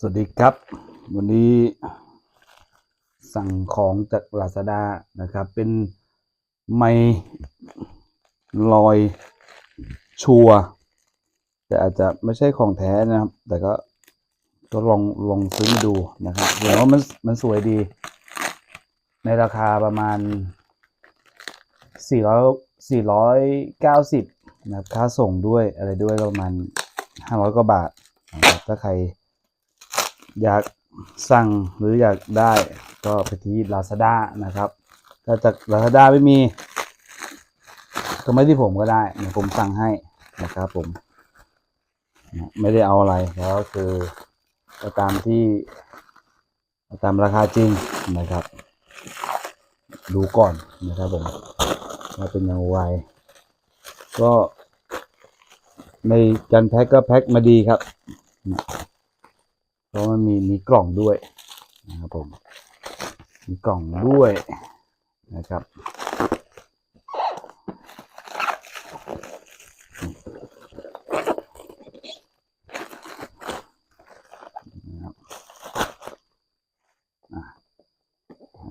สวัสดีครับ วันนี้สั่งของจาก Lazada นะครับ เป็นไมลอยชัว แต่อาจจะไม่ใช่ของแท้นะครับ แต่ก็ก็ลองลองซื้อมาดูนะครับเห็นว่ามันมันสวยดี ในราคาประมาณ 400 490นะครับค่าส่งด้วยอะไรด้วยประมาณ 500 กว่าบาท ถ้าใคร อยากสั่งหรืออยากได้ก็ไปที่ Lazada นะครับ ถ้าจาก Lazada ไม่มี ก็ไม่ที่ผมก็ได้เดี๋ยวผมสั่งให้นะครับผม ไม่ได้เอาอะไรแล้วคือตามที่ ตามราคาจริงนะครับ ดูก่อนนะครับผมว่าเป็นอย่างไรก็ในการแพ็คก็แพ็คมาดีครับ เพราะมันมีมีกล่องด้วยนะครับผม มีกล่องด้วยนะครับ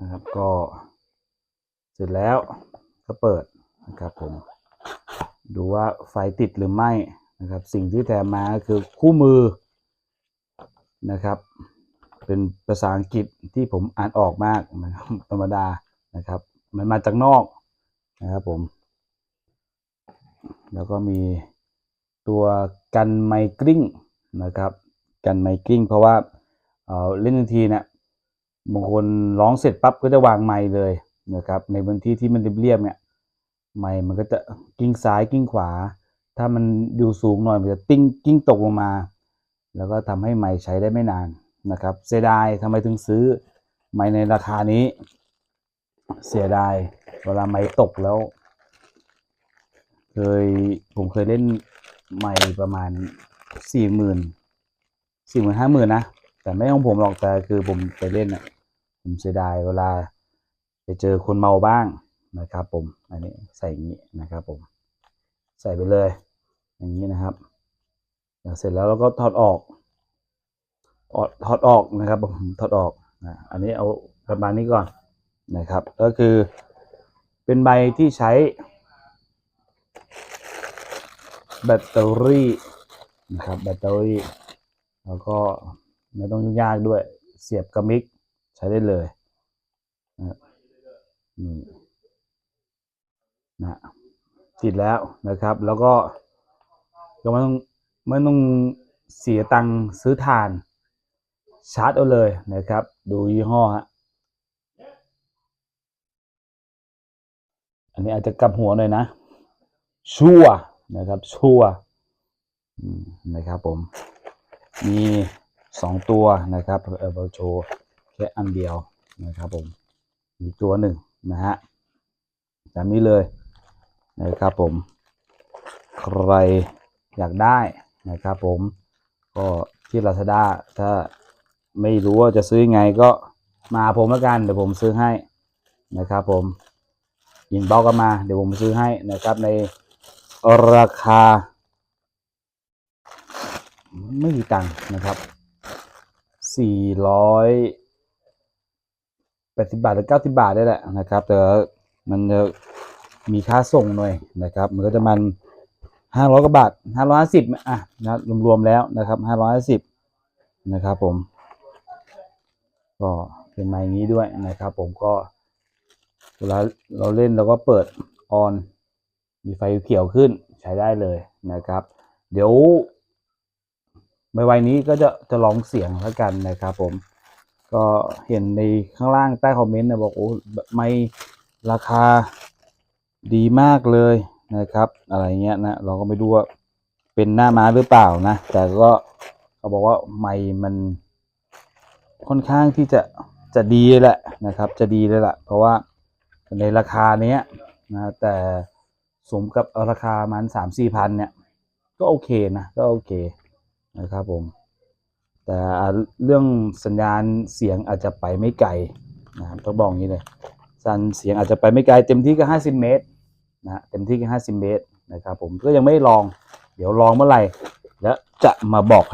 นะครับก็เสร็จแล้วก็เปิดนะครับผม ดูว่าไฟติดหรือไม่นะครับ สิ่งที่แถมมาคือคู่มือ นะครับ เป็นภาษาอังกฤษที่ผมอ่านออกมากนะครับธรรมดานะครับ มันมาจากนอกนะครับผม แล้วก็มีตัวกันไมกริ้งนะครับ กันไมกริ้งเพราะว่าเอ่อเล่นดนตรีเนี่ยบางคนร้องเสร็จปั๊บก็จะวางไมค์เลยนะครับในพื้นที่ที่มันเรียบๆเนี่ยไมค์มันก็จะกิ้งซ้ายกิ้งขวา ถ้ามันอยู่สูงหน่อยมันจะติ้งกิ้งตกลงมา แล้วก็ทำให้ไม้ใช้ได้ไม่นานนะครับ เสียดายทำไมถึงซื้อไม้ในราคานี้ เสียดายเวลาไม้ตกแล้ว เคยผมเคยเล่นไม้ประมาณสี่หมื่นสี่หมื่นห้าหมื่นนะ แต่ไม่ของผมหรอกแต่คือผมไปเล่นอะผมเสียดายเวลาไปเจอคนเมาบ้างนะครับผม อันนี้ใส่อย่างนี้นะครับผม ใส่ไปเลย อย่างนี้นะครับ เสร็จแล้วเราก็ถอดออกถอดออกนะครับผมถอดออกนะอันนี้เอาประมาณนี้ก่อนนะครับ ก็คือเป็นใบที่ใช้แบตเตอรี่นะครับแบตเตอรี่ แล้วก็ไม่ต้องยุ่งยากด้วยเสียบกระมิกใช้ได้เลยนะนี่นะติดแล้วนะครับ แล้วก็ก็ไม่ต้อง ไม่ต้องเสียตังค์ซื้อถ่าน ชาร์จเอาเลยนะครับ ดูยี่ห้อฮะอันนี้อาจจะกลับหัวหน่อยนะ ชัวนะครับ ชัวนะครับผม มีสองตัวนะครับเออโชว์แค่อันเดียวนะครับผมมีตัวหนึ่งนะฮะตามนี้เลยนะครับผม ใครอยากได้ นะครับผมก็ที่ Lazada ถ้าไม่รู้ว่าจะซื้อยังไงก็มาผมแล้วกันเดี๋ยวผมซื้อให้นะครับผมยินบ็อกกันมาเดี๋ยวผมซื้อให้นะครับในราคา ไม่มีตังค์นะครับสี่ร้อยแปดสิบาทหรือเก้าสิบาทได้แหละนะครับแต่มันจะมีค่าส่งหน่อยนะครับ มันก็จะมัน ห้าร้อยกว่าบาทห้าร้อยห้าสิบอะนะรวมๆแล้วนะครับห้าร้อยห้าสิบนะครับผม ก็เป็นไม้นี้ด้วยนะครับ ผมก็เวลาเราเล่นเราก็เปิดออน มีไฟเขียวขึ้นใช้ได้เลยนะครับ เดี๋ยวไม่ไวนี้ก็จะจะลองเสียงแล้วกันนะครับ ผม ก็เห็นในข้างล่างใต้คอมเมนต์นะบอกโอ้ไม่ราคาดีมากเลย นะครับ อะไรเงี้ยนะเราก็ไม่รู้ว่าเป็นหน้าม้าหรือเปล่านะ แต่ก็เขาบอกว่าไม่มันค่อนข้างที่จะจะดีแหละนะครับ จะดีเลยล่ะ เพราะว่าในราคาเนี้ยนะแต่สมกับราคามันสามสี่พันเนี่ยก็โอเคนะก็โอเคนะครับผม แต่เรื่องสัญญาณเสียงอาจจะไปไม่ไกลนะครับต้องบอกอย่างนี้เลยสัญเสียงอาจจะไปไม่ไกลเต็มที่ก็ห้าสิบเมตร นะเต็มที่แค่ห้าสิบเมตรนะครับผมก็ยังไม่ลอง เดี๋ยวลองเมื่อไหร่แล้วจะมาบอกให้